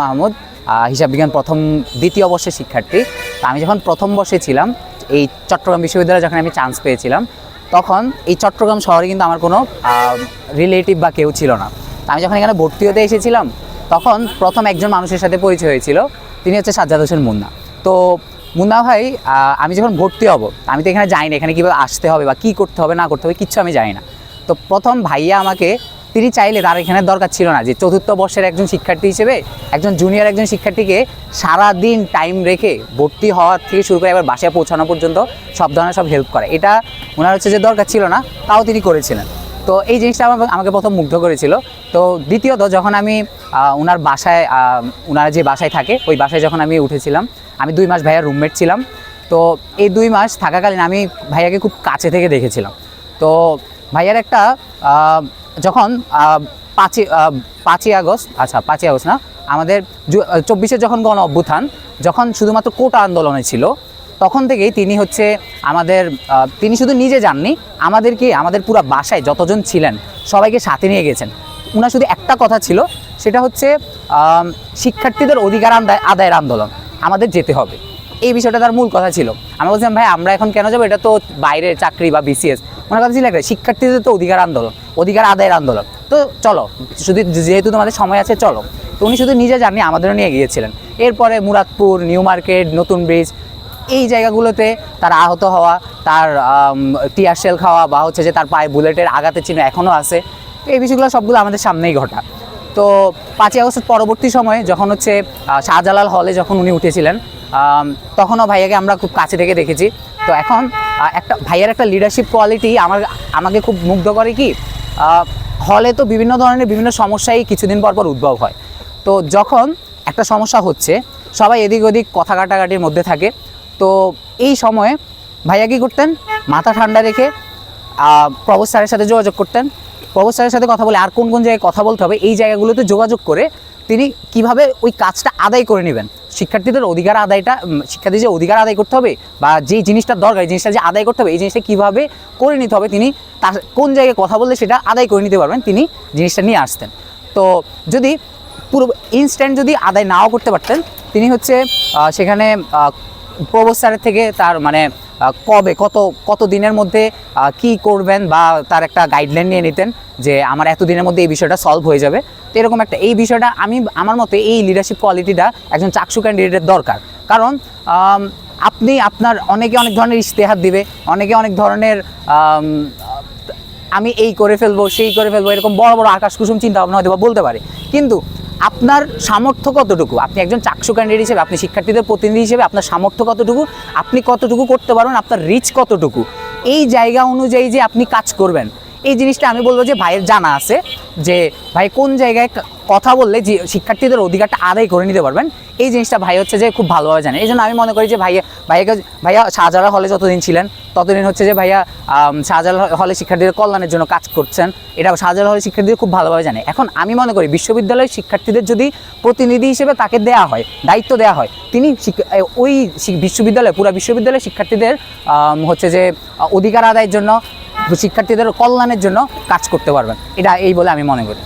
মাহমুদ হিসাব বিজ্ঞান প্রথম দ্বিতীয় বর্ষের শিক্ষার্থী। আমি যখন প্রথম বর্ষে ছিলাম, এই চট্টগ্রাম বিশ্ববিদ্যালয়ে যখন আমি চান্স পেয়েছিলাম, তখন এই চট্টগ্রাম শহরে কিন্তু আমার কোনো রিলেটিভ বা কেউ ছিল না। আমি যখন এখানে ভর্তি হতে এসেছিলাম, তখন প্রথম একজন মানুষের সাথে পরিচয় হয়েছিল, তিনি হচ্ছে সাজ্জাদ হোসেন মুন্না। তো মুন্না ভাই আমি যখন ভর্তি হব আমি তো এখানে যাই না এখানে কীভাবে আসতে হবে বা কী করতে হবে, না করতে হবে, কিচ্ছু আমি জানি না। তো প্রথম ভাইয়া আমাকে তিনি চাইলে তার এখানে দরকার ছিল না যে চতুর্থ বর্ষের একজন শিক্ষার্থী হিসেবে একজন জুনিয়র একজন শিক্ষার্থীকে সারা দিন টাইম রেখে ভর্তি হওয়ার থেকে শুরু করে এবার বাসায় পৌঁছানো পর্যন্ত সব ধরনের সব হেল্প করে। এটা ওনার হচ্ছে যে দরকার ছিল না, তাও তিনি করেছিলেন। তো এই জিনিসটা আমার আমাকে প্রথম মুগ্ধ করেছিল। তো দ্বিতীয়ত যখন আমি ওনার বাসায় ওনার যে বাসায় থাকে, ওই বাসায় যখন আমি উঠেছিলাম, আমি দুই মাস ভাইয়ার রুমমেট ছিলাম। তো এই দুই মাস থাকাকালীন আমি ভাইয়াকে খুব কাছে থেকে দেখেছিলাম। তো ভাইয়ার একটা যখন পাঁচই পাঁচই আগস্ট আচ্ছা পাঁচই আগস্ট না, আমাদের চব্বিশে যখন গণ অভ্যুত্থান, যখন শুধুমাত্র কোটা আন্দোলনে ছিল, তখন থেকেই তিনি হচ্ছে আমাদের তিনি শুধু নিজে যাননি আমাদেরকে আমাদের পুরো বাসায় যতজন ছিলেন, সবাইকে সাথে নিয়ে গেছেন। উনার শুধু একটা কথা ছিল, সেটা হচ্ছে শিক্ষার্থীদের অধিকার আদায় আদায়ের আন্দোলন, আমাদের যেতে হবে। এই বিষয়টা তার মূল কথা ছিল। আমি বলছিলাম, ভাই, আমরা এখন কেন যাব? এটা তো বাইরের চাকরি বা বিসিএস ওনার কথা ছিল একটা শিক্ষার্থীদের তো অধিকার আন্দোলন, অধিকার আদায়ের আন্দোলন। তো চলো, শুধু যেহেতু তোমাদের সময় আছে, চলো। তো উনি শুধু নিজে জানি আমাদেরও নিয়ে গিয়েছিলেন। এরপরে মুরাদপুর, নিউ মার্কেট, নতুন ব্রিজ, এই জায়গাগুলোতে তার আহত হওয়া, তার টিয়ার শেল খাওয়া বা হচ্ছে যে তার পায়ে বুলেটের আঘাতের চিহ্ন এখনও আছে। এই বিষয়গুলো সবগুলো আমাদের সামনেই ঘটা। তো পাঁচই আগস্ট পরবর্তী সময়ে যখন হচ্ছে শাহজালাল হলে যখন উনি উঠেছিলেন তখনও ভাইয়াকে আমরা খুব কাছে থেকে দেখেছি। তো এখন একটা ভাইয়ার একটা লিডারশিপ কোয়ালিটি আমার, আমাকে খুব মুগ্ধ করে কি হলে তো বিভিন্ন ধরনের বিভিন্ন সমস্যাই কিছুদিন পর পর উদ্ভব হয়। তো যখন একটা সমস্যা হচ্ছে, সবাই এদিক ওদিক কথা কাটাকাটির মধ্যে থাকে। তো এই সময়ে ভাইয়া কী করতেন? মাথা ঠান্ডা রেখে স্যারের সাথে যোগাযোগ করতেন। প্রবোজ স্যারের সাথে কথা বলে আর কোন কোন জায়গায় কথা বলতে হবে এই জায়গাগুলোতে যোগাযোগ করে তিনি কীভাবে ওই কাজটা আদায় করে নেবেন? শিক্ষার্থীদের অধিকার আদায়টা উম, শিক্ষার্থীর যে অধিকার আদায় করতে হবে বা যেই জিনিসটা দরকার এই জিনিসটা যে আদায় করতে হবে এই জিনিসটা কীভাবে করে নিতে হবে তিনি তার কোন জায়গায় কথা বললে সেটা আদায় করে নিতে পারবেন তিনি জিনিসটা নিয়ে আসতেন। তো যদি পুরো ইনস্ট্যান্ট যদি আদায় নাও করতে পারতেন তিনি হচ্ছে সেখানে প্রবোজ স্যারের থেকে তার মানে কবে, কত কত দিনের মধ্যে কি করবেন বা তার একটা গাইডলাইন নিয়ে নিতেন যে আমার এত দিনের মধ্যে এই বিষয়টা সলভ হয়ে যাবে। তো এরকম একটা, এই বিষয়টা আমি, আমার মতে এই লিডারশিপ কোয়ালিটিটা একজন চাকসু ক্যান্ডিডেটের দরকার। কারণ আপনি আপনার অনেকে অনেক ধরনের ইশতেহার দিবে, অনেকে অনেক ধরনের, আমি এই করে ফেলব, সেই করে ফেলব, এরকম বড় বড় আকাশ কুসুম চিন্তা ভাবনা হয়তো বলতে পারে। কিন্তু আপনার সামর্থ্য কতটুকু? আপনি একজন চাকসু ক্যান্ডিডেট হিসেবে, আপনি শিক্ষার্থীদের প্রতিনিধি হিসেবে আপনার সামর্থ্য কতটুকু? আপনি কতটুকু করতে পারবেন? আপনার রিচ কতটুকু? এই জায়গা অনুযায়ী যে আপনি কাজ করবেন এই জিনিসটা আমি বলব যে ভাইয়ের জানা আছে যে ভাই কোন জায়গায় কথা বললে যে শিক্ষার্থীদের অধিকারটা আদায় করে নিতে পারবেন, এই জিনিসটা ভাই হচ্ছে যে খুব ভালোভাবে জানে। এই জন্য আমি মনে করি যে ভাইয়া ভাইয়াকে ভাইয়া শাহজালাল হলে যতদিন ছিলেন, ততদিন হচ্ছে যে ভাইয়া শাহজালাল হলে শিক্ষার্থীদের কল্যাণের জন্য কাজ করছেন। এটা শাহজালাল হলে শিক্ষার্থীদের খুব ভালোভাবে জানে। এখন আমি মনে করি বিশ্ববিদ্যালয়ের শিক্ষার্থীদের যদি প্রতিনিধি হিসেবে তাকে দেয়া হয়, দায়িত্ব দেওয়া হয়, তিনি ওই বিশ্ববিদ্যালয়, পুরো বিশ্ববিদ্যালয়ের শিক্ষার্থীদের হচ্ছে যে, অধিকার আদায়ের জন্য শিক্ষার্থীদের কল্যাণের জন্য কাজ করতে পারবেন। এটা এই বলে আমি মনে করি।